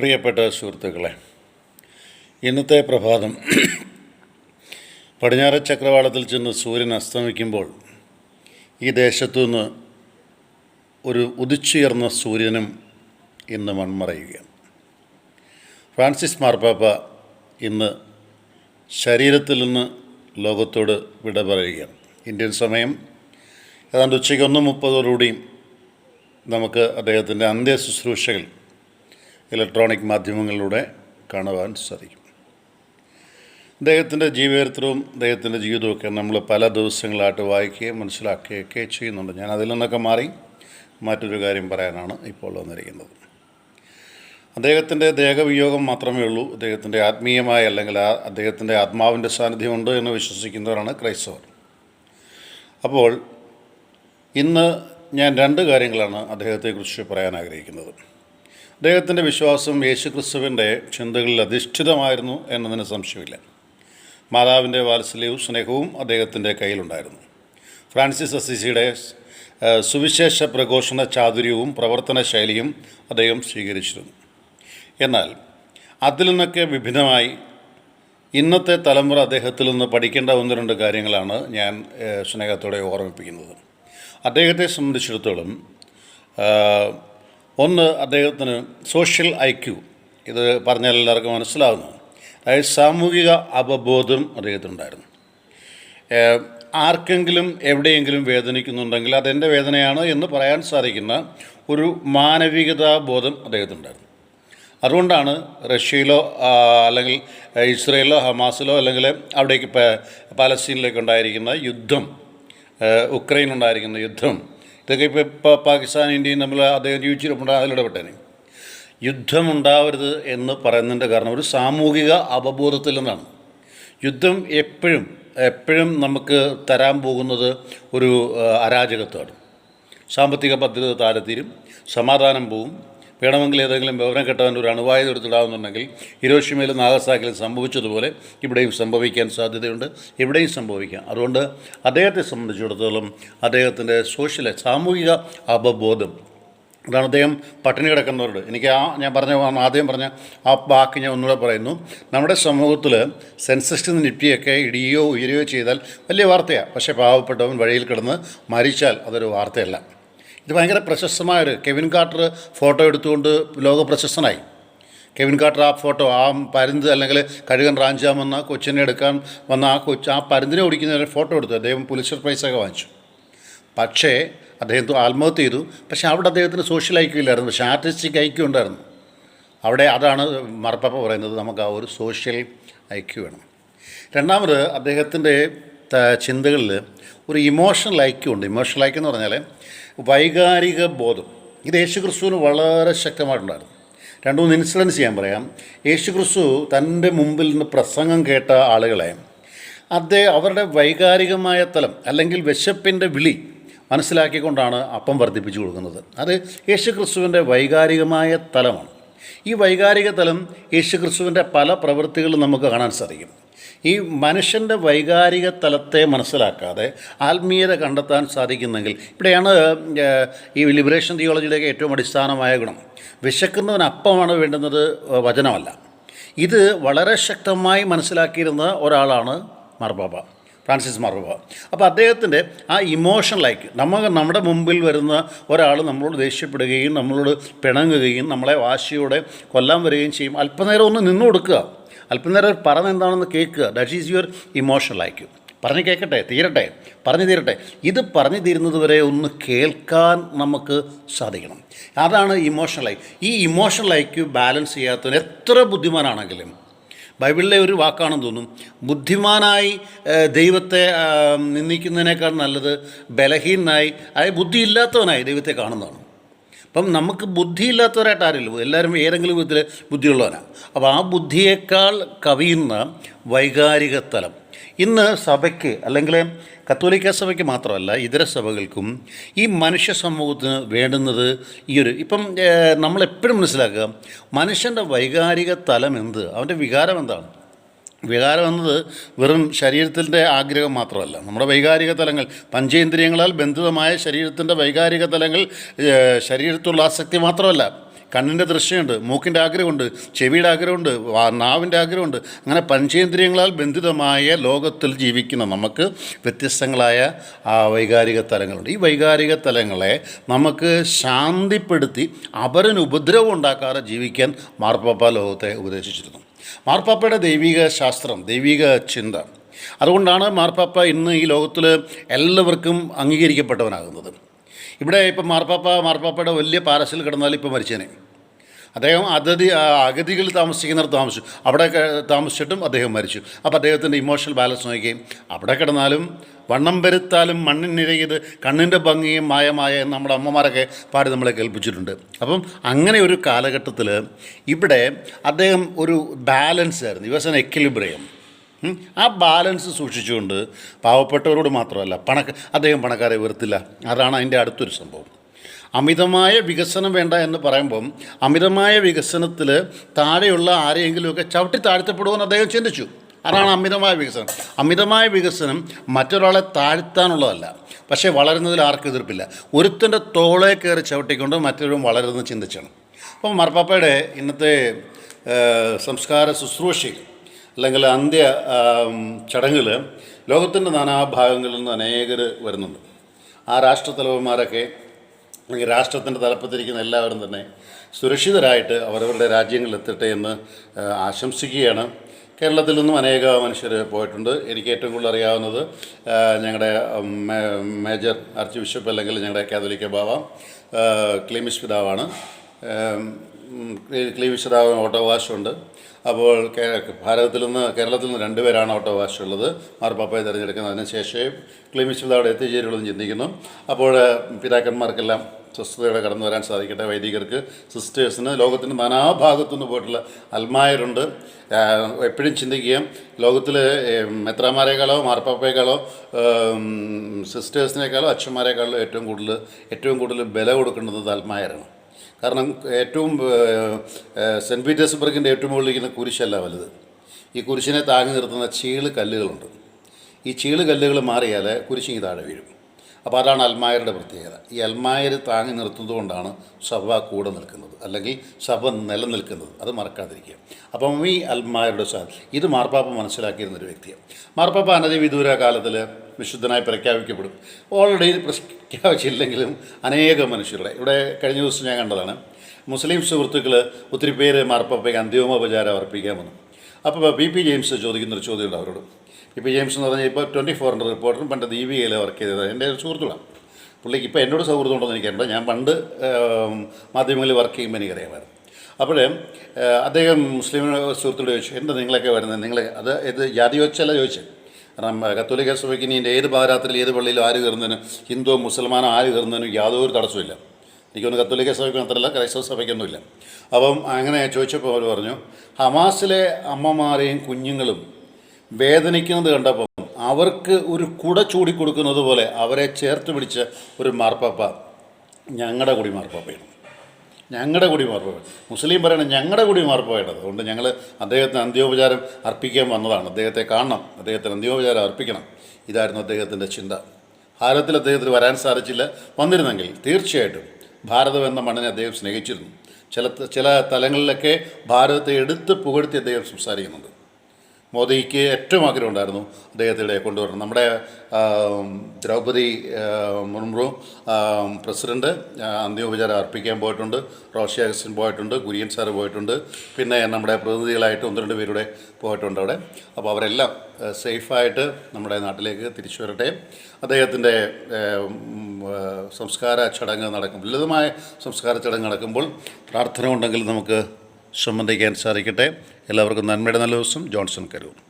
പ്രിയപ്പെട്ട സുഹൃത്തുക്കളെ ഇന്നത്തെ പ്രഭാതം പടിഞ്ഞാറ് ചക്രവാളത്തിൽ ചെന്ന് സൂര്യൻ അസ്തമിക്കുമ്പോൾ ഈ ദേശത്തു നിന്ന് ഒരു ഉദിച്ചുയർന്ന സൂര്യനും ഇന്ന് മൺമറയുകയാണ്. ഫ്രാൻസിസ് മാർപ്പാപ്പ ഇന്ന് ശരീരത്തിൽ നിന്ന് ലോകത്തോട് വിട പറയുകയാണ്. ഇന്ത്യൻ സമയം ഏതാണ്ട് ഉച്ചയ്ക്ക് ഒന്ന് മുപ്പതോടുകൂടിയും നമുക്ക് അദ്ദേഹത്തിന്റെ അന്ത്യ ശുശ്രൂഷകൾ ഇലക്ട്രോണിക് മാധ്യമങ്ങളിലൂടെ കാണുവാൻ സാധിക്കും. അദ്ദേഹത്തിന്റെ ജീവചരിത്രവും അദ്ദേഹത്തിന്റെ ജീവിതമൊക്കെ നമ്മൾ പല ദിവസങ്ങളായിട്ട് വായിക്കുകയും മനസ്സിലാക്കുകയൊക്കെ ചെയ്യുന്നുണ്ട്. ഞാൻ അതിൽ നിന്നൊക്കെ മാറി മറ്റൊരു കാര്യം പറയാനാണ് ഇപ്പോൾ വന്നിരിക്കുന്നത്. അദ്ദേഹത്തിന്റെ ദേഹവിയോഗം മാത്രമേ ഉള്ളൂ. അദ്ദേഹത്തിന്റെ ആത്മീയമായ അല്ലെങ്കിൽ ആ അദ്ദേഹത്തിന്റെ ആത്മാവിന്റെ സാന്നിധ്യമുണ്ട് എന്ന് വിശ്വസിക്കുന്നവരാണ് ക്രൈസ്തവർ. അപ്പോൾ ഇന്ന് ഞാൻ രണ്ട് കാര്യങ്ങളാണ് അദ്ദേഹത്തെക്കുറിച്ച് പറയാൻ ആഗ്രഹിക്കുന്നത്. അദ്ദേഹത്തിന്റെ വിശ്വാസം യേശുക്രിസ്തുവിന്റെ ചിന്തകളിൽ അധിഷ്ഠിതമായിരുന്നു എന്നതിന് സംശയമില്ല. മാതാവിന്റെ വാത്സല്യവും സ്നേഹവും അദ്ദേഹത്തിന്റെ കയ്യിലുണ്ടായിരുന്നു. ഫ്രാൻസിസ് അസിസിയുടെ സുവിശേഷ പ്രഘോഷണ ചാതുര്യവും പ്രവർത്തന ശൈലിയും അദ്ദേഹം സ്വീകരിച്ചിരുന്നു. എന്നാൽ അതിൽ നിന്നൊക്കെ വിഭിന്നമായി ഇന്നത്തെ തലമുറ അദ്ദേഹത്തിൽ നിന്ന് പഠിക്കേണ്ട ഒന്ന് രണ്ട് കാര്യങ്ങളാണ് ഞാൻ സ്നേഹത്തോടെ ഓർമ്മിപ്പിക്കുന്നത്. അദ്ദേഹത്തെ സംബന്ധിച്ചിടത്തോളം ഒന്ന് അദ്ദേഹത്തിന് സോഷ്യൽ ഐക്യു ഇത് പറഞ്ഞാൽ എല്ലാവർക്കും മനസ്സിലാവുന്നു. അതായത് സാമൂഹിക അവബോധം അദ്ദേഹത്തിനുണ്ടായിരുന്നു. ആർക്കെങ്കിലും എവിടെയെങ്കിലും വേദനിക്കുന്നുണ്ടെങ്കിൽ അതെന്റെ വേദനയാണ് എന്ന് പറയാൻ സാധിക്കുന്ന ഒരു മാനവികതാ ബോധം അദ്ദേഹത്തിനുണ്ടായിരുന്നു. അതുകൊണ്ടാണ് റഷ്യയിലോ അല്ലെങ്കിൽ ഇസ്രയേലിലോ ഹമാസിലോ അല്ലെങ്കിൽ അവിടേക്ക് പാലസ്തീനിലേക്ക് ഉണ്ടായിരിക്കുന്ന യുദ്ധം ഉക്രൈൻ ഉണ്ടായിരിക്കുന്ന യുദ്ധം ഇതൊക്കെ ഇപ്പോൾ ഇപ്പോൾ പാകിസ്ഥാൻ ഇന്ത്യയും തമ്മിൽ അദ്ദേഹം ജീവിച്ചിട്ടുണ്ട് അതിലിടപെട്ടേനെ യുദ്ധമുണ്ടാവരുത് എന്ന് പറയുന്നതിന്റെ കാരണം ഒരു സാമൂഹിക അവബോധത്തിൽ നിന്നാണ്. യുദ്ധം എപ്പോഴും എപ്പോഴും നമുക്ക് തരാൻ പോകുന്നത് ഒരു അരാജകത്വമാണ്. സാമ്പത്തിക ഭദ്രത താരത്തീരും സമാധാനം പോവും. വേണമെങ്കിൽ ഏതെങ്കിലും വിവരം കെട്ടവൻ ഒരു അണുവായുധം എടുത്തിടാവുന്നുണ്ടെങ്കിൽ ഹിരോഷിമയിലും നാഗസാക്കിലും സംഭവിച്ചതുപോലെ ഇവിടെയും സംഭവിക്കാൻ സാധ്യതയുണ്ട് ഇവിടെയും സംഭവിക്കാം. അതുകൊണ്ട് അദ്ദേഹത്തെ സംബന്ധിച്ചിടത്തോളം അദ്ദേഹത്തിന്റെ സോഷ്യൽ സാമൂഹിക അവബോധം അതാണ് അദ്ദേഹം പട്ടിണി കിടക്കുന്നവരോട്. എനിക്ക് ആ ഞാൻ പറഞ്ഞ ആദ്യം പറഞ്ഞ ആ വാക്ക് ഞാൻ ഒന്നുകൂടെ പറയുന്നു. നമ്മുടെ സമൂഹത്തിൽ സെൻസസ് നിപ്പിയൊക്കെ ഇടിയോ ഉയരുകയോ ചെയ്താൽ വലിയ വാർത്തയാണ് പക്ഷേ പാവപ്പെട്ടവൻ വഴിയിൽ കിടന്ന് മരിച്ചാൽ അതൊരു വാർത്തയല്ല. ഇത് ഭയങ്കര പ്രശസ്തമായൊരു കെവിൻ കാർട്ടർ ഫോട്ടോ എടുത്തുകൊണ്ട് ലോക പ്രശസ്തനായി. കെവിൻ കാർട്ടർ ആ ഫോട്ടോ ആ പരുന്ത് അല്ലെങ്കിൽ കഴുകൻ റാഞ്ചാം വന്ന കൊച്ചിനെ എടുക്കാൻ വന്ന ആ കൊച്ച് ആ പരുന്തിനെ ഓടിക്കുന്ന ഫോട്ടോ എടുത്തു. അദ്ദേഹം പുലിസ്റ്റർ പ്രൈസൊക്കെ വാങ്ങിച്ചു. പക്ഷേ അദ്ദേഹം ആത്മഹത്യ ചെയ്തു. പക്ഷേ അവിടെ അദ്ദേഹത്തിന് സോഷ്യൽ ഐക്യം ഇല്ലായിരുന്നു. പക്ഷേ ആർട്ടിസ്റ്റിക് ഐക്യം ഉണ്ടായിരുന്നു. അവിടെ അതാണ് മറപ്പപ്പ പറയുന്നത്. നമുക്ക് ആ ഒരു സോഷ്യൽ ഐക്യം വേണം. രണ്ടാമത് അദ്ദേഹത്തിന്റെ ചിന്തകളിൽ ഒരു ഇമോഷണൽ ഐക്യമുണ്ട് ഇമോഷണൽ ഐക്യം എന്ന് പറഞ്ഞാൽ വൈകാരിക ബോധം. ഇത് യേശുക്രിസ്തുവിന് വളരെ ശക്തമായിട്ടുണ്ടായിരുന്നു. രണ്ട് മൂന്ന് ഇൻസിഡൻസ് ചെയ്യാൻ പറയാം. യേശുക്രിസ്തു തന്റെ മുമ്പിൽ നിന്ന് പ്രസംഗം കേട്ട ആളുകളെ അദ്ദേഹം അവരുടെ വൈകാരികമായ തലം അല്ലെങ്കിൽ വിശപ്പിന്റെ വിളി മനസ്സിലാക്കിക്കൊണ്ടാണ് അപ്പം വർദ്ധിപ്പിച്ചു കൊടുക്കുന്നത്. അത് യേശുക്രിസ്തുവിന്റെ വൈകാരികമായ തലമാണ്. ഈ വൈകാരിക തലം യേശുക്രിസ്തുവിന്റെ പല പ്രവൃത്തികളും നമുക്ക് കാണാൻ സാധിക്കും. ഈ മനുഷ്യന്റെ വൈകാരിക തലത്തെ മനസ്സിലാക്കാതെ ആത്മീയത കണ്ടെത്താൻ സാധിക്കുന്നെങ്കിൽ ഇവിടെയാണ് ഈ ലിബറേഷൻ തിയോളജിയുടെയൊക്കെ ഏറ്റവും അടിസ്ഥാനമായ ഗുണം. വിശക്കുന്നവന് അപ്പമാണ് വേണ്ടുന്നത് വചനമല്ല. ഇത് വളരെ ശക്തമായി മനസ്സിലാക്കിയിരുന്ന ഒരാളാണ് മാർപ്പാപ്പ ഫ്രാൻസിസ് മറുവ അപ്പോൾ അദ്ദേഹത്തിന്റെ ആ ഇമോഷണലായിക്ക് നമുക്ക് നമ്മുടെ മുമ്പിൽ വരുന്ന ഒരാൾ നമ്മളോട് ദേഷ്യപ്പെടുകയും നമ്മളോട് പിണങ്ങുകയും നമ്മളെ വാശിയോടെ കൊല്ലാൻ വരികയും ചെയ്യും. അല്പനേരം ഒന്ന് നിന്നു കൊടുക്കുക. അല്പനേരം പറഞ്ഞ എന്താണെന്ന് കേൾക്കുക. That is your emotional IQ പറഞ്ഞ് കേൾക്കട്ടെ തീരട്ടെ പറഞ്ഞു തീരട്ടെ. ഇത് പറഞ്ഞു തീരുന്നത് വരെ ഒന്ന് കേൾക്കാൻ നമുക്ക് സാധിക്കണം. അതാണ് ഇമോഷണൽ ഐ ഈ ഇമോഷണൽ ഐക്യു ബാലൻസ് ചെയ്യാത്തവന് എത്ര ബുദ്ധിമാനാണെങ്കിലും ബൈബിളിലെ ഒരു വാക്കാണെന്ന് തോന്നും. ബുദ്ധിമാനായി ദൈവത്തെ നിന്ദിക്കുന്നതിനേക്കാൾ നല്ലത് ബലഹീനായി അതായത് ബുദ്ധിയില്ലാത്തവനായി ദൈവത്തെ കാണുന്നതാണ്. അപ്പം നമുക്ക് ബുദ്ധിയില്ലാത്തവരായിട്ട് ആരില്ല. എല്ലാവരും ഏതെങ്കിലും വിധത്തിൽ ബുദ്ധിയുള്ളവനാണ് അപ്പോൾ ആ ബുദ്ധിയേക്കാൾ കവിയുന്ന വൈകാരിക തലം ഇന്ന് സഭയ്ക്ക് അല്ലെങ്കിൽ കത്തോലിക്ക സഭയ്ക്ക് മാത്രമല്ല ഇതര സഭകൾക്കും ഈ മനുഷ്യ സമൂഹത്തിന് വേണ്ടുന്നത് ഈ ഒരു ഇപ്പം നമ്മളെപ്പോഴും മനസ്സിലാക്കുക മനുഷ്യന്റെ വൈകാരിക തലം എന്ത്? അവന്റെ വികാരം എന്താണ്? വികാരം എന്നത് വെറും ശരീരത്തിന്റെ ആഗ്രഹം മാത്രമല്ല. നമ്മുടെ വൈകാരിക തലങ്ങൾ പഞ്ചേന്ദ്രിയങ്ങളാൽ ബന്ധിതമായ ശരീരത്തിന്റെ വൈകാരിക തലങ്ങൾ ശരീരത്തുള്ള ആസക്തി മാത്രമല്ല. കണ്ണിന്റെ ദൃശ്യമുണ്ട് മൂക്കിന്റെ ആഗ്രഹമുണ്ട് ചെവിയുടെ ആഗ്രഹമുണ്ട് നാവിന്റെ ആഗ്രഹമുണ്ട്. അങ്ങനെ പഞ്ചേന്ദ്രിയങ്ങളാൽ ബന്ധിതമായ ലോകത്തിൽ ജീവിക്കുന്ന നമുക്ക് വ്യത്യസ്തങ്ങളായ വൈകാരിക തലങ്ങളുണ്ട്. ഈ വൈകാരിക തലങ്ങളെ നമുക്ക് ശാന്തിപ്പെടുത്തി അപരന് ഉപദ്രവം ഉണ്ടാക്കാതെ ജീവിക്കാൻ മാർപ്പാപ്പ ലോകത്തെ ഉപദേശിച്ചിരുന്നു. മാർപ്പാപ്പയുടെ ദൈവിക ശാസ്ത്രം ദൈവിക ചിന്ത. അതുകൊണ്ടാണ് മാർപ്പാപ്പ ഇന്ന് ഈ ലോകത്തിൽ എല്ലാവർക്കും അംഗീകരിക്കപ്പെട്ടവനാകുന്നത്. ഇവിടെ ഇപ്പം മാർപ്പാപ്പ മാർപ്പാപ്പയുടെ വലിയ പാരസിൽ കിടന്നാൽ ഇപ്പോൾ മരിച്ചേനെ. അദ്ദേഹം അതിഥി അഗതികളിൽ താമസിക്കുന്നിടത്ത് താമസിച്ചു. അവിടെ താമസിച്ചിട്ടും അദ്ദേഹം മരിച്ചു. അപ്പോൾ അദ്ദേഹത്തിന്റെ ഇമോഷണൽ ബാലൻസ് നോക്കുകയും അവിടെ കിടന്നാലും വണ്ണം വരുത്താലും മണ്ണിനിരയത് കണ്ണിന്റെ ഭംഗിയും മായമായ നമ്മുടെ അമ്മമാരൊക്കെ പാടി നമ്മളെ കേൾപ്പിച്ചിട്ടുണ്ട്. അപ്പം അങ്ങനെ ഒരു കാലഘട്ടത്തിൽ ഇവിടെ അദ്ദേഹം ഒരു ബാലൻസ് ആയിരുന്നു. എക്കിലിബ്രയം എക്വിലിബ്രിയം. ആ ബാലൻസ് സൂക്ഷിച്ചുകൊണ്ട് പാവപ്പെട്ടവരോട് മാത്രമല്ല പണക്ക അദ്ദേഹം പണക്കാരെ വെറുത്തില്ല. അതാണ് അതിന്റെ അടുത്തൊരു സംഭവം. അമിതമായ വികസനം വേണ്ട എന്ന് പറയുമ്പം അമിതമായ വികസനത്തിൽ താഴെയുള്ള ആരെയെങ്കിലുമൊക്കെ ചവിട്ടി താഴ്ത്തപ്പെടുമെന്ന് അദ്ദേഹം ചിന്തിച്ചു. അതാണ് അമിതമായ വികസനം. അമിതമായ വികസനം മറ്റൊരാളെ താഴ്ത്താനുള്ളതല്ല. പക്ഷേ വളരുന്നതിൽ ആർക്കും എതിർപ്പില്ല. ഒരുത്തന്റെ തോളെ കയറി ചവിട്ടിക്കൊണ്ട് മറ്റൊരു വളരുന്നത് ചിന്തിച്ചാണ്. അപ്പോൾ മർപ്പാപ്പയുടെ ഇന്നത്തെ സംസ്കാര ശുശ്രൂഷയിൽ അല്ലെങ്കിൽ അന്ത്യ ചടങ്ങിൽ ലോകത്തിന്റെ നാനാഭാഗങ്ങളിൽ നിന്ന് അനേകർ വരുന്നുണ്ട്. ആ രാഷ്ട്രത്തലവന്മാരൊക്കെ അല്ലെങ്കിൽ രാഷ്ട്രത്തിന്റെ തലപ്പത്തിരിക്കുന്ന എല്ലാവരും തന്നെ സുരക്ഷിതരായിട്ട് അവരവരുടെ രാജ്യങ്ങളിൽ എത്തട്ടെ എന്ന് ആശംസിക്കുകയാണ്. കേരളത്തിൽ നിന്നും അനേക മനുഷ്യർ പോയിട്ടുണ്ട്. എനിക്ക് ഏറ്റവും കൂടുതൽ അറിയാവുന്നത് ഞങ്ങളുടെ മേജർ ആർച്ച് ബിഷപ്പ് അല്ലെങ്കിൽ ഞങ്ങളുടെ കാതോലിക്ക ബാവ ക്ലീമിഷ് പിതാവാണ്. ഉം, ഓട്ടോ വാഷുണ്ട് അപ്പോൾ ഭാരതത്തിൽ നിന്ന് കേരളത്തിൽ നിന്ന് രണ്ടുപേരാണ് ഓട്ടോ വാഷുള്ളത് മാർപ്പാപ്പയെ തിരഞ്ഞെടുക്കുന്നത്. ക്ലീമിസ് പിതാവ് അവിടെ എത്തിച്ചേരുള്ളൂ ചിന്തിക്കുന്നു. അപ്പോൾ പിതാക്കന്മാർക്കെല്ലാം സ്വസ്ഥതയോടെ കടന്നു വരാൻ സാധിക്കട്ടെ വൈദികർക്ക്. സിസ്റ്റേഴ്സിന് ലോകത്തിന്റെ നാനാഭാഗത്തു നിന്ന് പോയിട്ടുള്ള അൽമായരുണ്ട്. എപ്പോഴും ചിന്തിക്കുക ലോകത്തിൽ മെത്രാമാരെക്കാളോ മാർപ്പാപ്പയെക്കാളോ സിസ്റ്റേഴ്സിനേക്കാളോ അച്ഛന്മാരെക്കാളോ ഏറ്റവും കൂടുതൽ ഏറ്റവും കൂടുതൽ ബല കൊടുക്കേണ്ടത് അൽമായരാണ്. കാരണം ഏറ്റവും സെന്റ് പീറ്റേഴ്സ്ബർഗിന്റെ ഏറ്റവും മുകളിലിരിക്കുന്ന കുരിശല്ല വലുത്. ഈ കുരിശിനെ താങ്ങി നിർത്തുന്ന ചീൾ കല്ലുകളുണ്ട്. ഈ ചീൾ കല്ലുകൾ മാറിയാൽ കുരിശിങ്ങി താഴെ വീഴും. അപ്പോൾ അതാണ് അൽമായരുടെ പ്രത്യേകത. ഈ അൽമായർ താങ്ങി നിർത്തുന്നതുകൊണ്ടാണ് സഭ കൂടെ നിൽക്കുന്നത്. അല്ലെങ്കിൽ സഭ നിലനിൽക്കുന്നത്. അത് മറക്കാതിരിക്കുക. അപ്പം ഈ അൽമായരുടെ സാ ഇത് മാർപ്പാപ്പ മനസ്സിലാക്കിയിരുന്ന ഒരു വ്യക്തിയാണ്. മാർപ്പാപ്പ അനധിവിദൂര കാലത്തിൽ വിശുദ്ധനായി പ്രഖ്യാപിക്കപ്പെടും. ഓൾറെഡി പ്രഖ്യാപിച്ചില്ലെങ്കിലും അനേക മനുഷ്യരുടെ. ഇവിടെ കഴിഞ്ഞ ദിവസം ഞാൻ കണ്ടതാണ്. മുസ്ലിം സുഹൃത്തുക്കൾ ഒത്തിരി പേര് മാർപ്പാപ്പയ്ക്ക് അന്തിമോപചാരം അർപ്പിക്കാമെന്ന് അപ്പോൾ പി പി ജെയിംസ് ചോദിക്കുന്നൊരു ചോദ്യമുണ്ട് അവരോട്. പി ജെയിംസ് എന്ന് പറഞ്ഞാൽ ഇപ്പോൾ ട്വന്റി ഫോറിന്റെ റിപ്പോർട്ടറും പണ്ട് ദീപികയിലെ വർക്ക് ചെയ്തത്. എന്റെ ഒരു സുഹൃത്തുക്കളാണ്. പുള്ളിക്ക് ഇപ്പോൾ എന്നോട് സൗഹൃദം ഉണ്ടെന്ന് എനിക്കറിയില്ല ഞാൻ പണ്ട് മാധ്യമങ്ങളിൽ വർക്ക് ചെയ്യുമ്പോൾ എനിക്കറിയാമായിരുന്നു. അപ്പോൾ അദ്ദേഹം മുസ്ലിം സുഹൃത്തോട് ചോദിച്ചു എന്താ നിങ്ങളൊക്കെ വരുന്നത് നിങ്ങൾ അത് ഇത് ജാതി വെച്ചല്ല ചോദിച്ചത് കാരണം കത്തോലിക്ക സഭയ്ക്ക് ഇനി ഏത് പാരാത്രത്തിൽ ഏത് പള്ളിയിലും ആര് കയറുന്നതിനും ഹിന്ദു മുസൽമാനോ ആര് കയറുന്നതിനും യാതൊരു തടസ്സമില്ല എനിക്കൊന്ന് കത്തോലിക്ക സഭയ്ക്ക് മാത്രമല്ല ക്രൈസ്തവ സഭയ്ക്കൊന്നുമില്ല. അപ്പം അങ്ങനെ ചോദിച്ചപ്പോൾ അവർ പറഞ്ഞു ഹമാസിലെ അമ്മമാരെയും കുഞ്ഞുങ്ങളും വേദനിക്കുന്നത് കണ്ടപ്പം അവർക്ക് ഒരു കുട ചൂടിക്കൊടുക്കുന്നത് പോലെ അവരെ ചേർത്ത് പിടിച്ച ഒരു മാർപ്പാപ്പ ഞങ്ങളുടെ കൂടി മാർപ്പാപ്പയാണ്. ഞങ്ങളുടെ കൂടി മാർപ്പാപ്പ. മുസ്ലിം പറയണം ഞങ്ങളുടെ കൂടി മാർപ്പാപ്പയാണ്. അതുകൊണ്ട് ഞങ്ങൾ അദ്ദേഹത്തിന് അന്ത്യോപചാരം അർപ്പിക്കാൻ വന്നതാണ്. അദ്ദേഹത്തെ കാണണം. അദ്ദേഹത്തിന് അന്ത്യോപചാരം അർപ്പിക്കണം. ഇതായിരുന്നു അദ്ദേഹത്തിന്റെ ചിന്ത. ഭാരതത്തിൽ അദ്ദേഹത്തിന് വരാൻ സാധിച്ചില്ല. വന്നിരുന്നെങ്കിൽ തീർച്ചയായിട്ടും ഭാരതം എന്ന മണ്ണിനെ അദ്ദേഹം സ്നേഹിച്ചിരുന്നു. ചില ചില തലങ്ങളിലൊക്കെ ഭാരതത്തെ എടുത്ത് പുകഴ്ത്തി അദ്ദേഹം സംസാരിക്കുന്നുണ്ട്. മോദിക്ക് ഏറ്റവും ആഗ്രഹമുണ്ടായിരുന്നു അദ്ദേഹത്തെ ഇവിടെ കൊണ്ടുവരണം. നമ്മുടെ ദ്രൗപദി മുർമു പ്രസിഡന്റ് അന്ത്യോപചാരം അർപ്പിക്കാൻ പോയിട്ടുണ്ട്. റോഷി അഗസ്റ്റിൻ പോയിട്ടുണ്ട് കുര്യൻ സാർ പോയിട്ടുണ്ട്. പിന്നെ നമ്മുടെ പ്രതിനിധികളായിട്ട് ഒന്ന് രണ്ട് പേരുടെ പോയിട്ടുണ്ട് അവിടെ. അപ്പോൾ അവരെല്ലാം സേഫായിട്ട് നമ്മുടെ നാട്ടിലേക്ക് തിരിച്ചു വരട്ടെ. അദ്ദേഹത്തിന്റെ സംസ്കാര ചടങ്ങ് നടക്കും ലളിതമായ സംസ്കാര ചടങ്ങ് നടക്കുമ്പോൾ പ്രാർത്ഥന ഉണ്ടെങ്കിൽ നമുക്ക് സംബന്ധിക്കാൻ സാധിക്കട്ടെ. എല്ലാവർക്കും നന്മയുടെ നല്ല ദിവസം. ജോൺസൺ കരൂർ.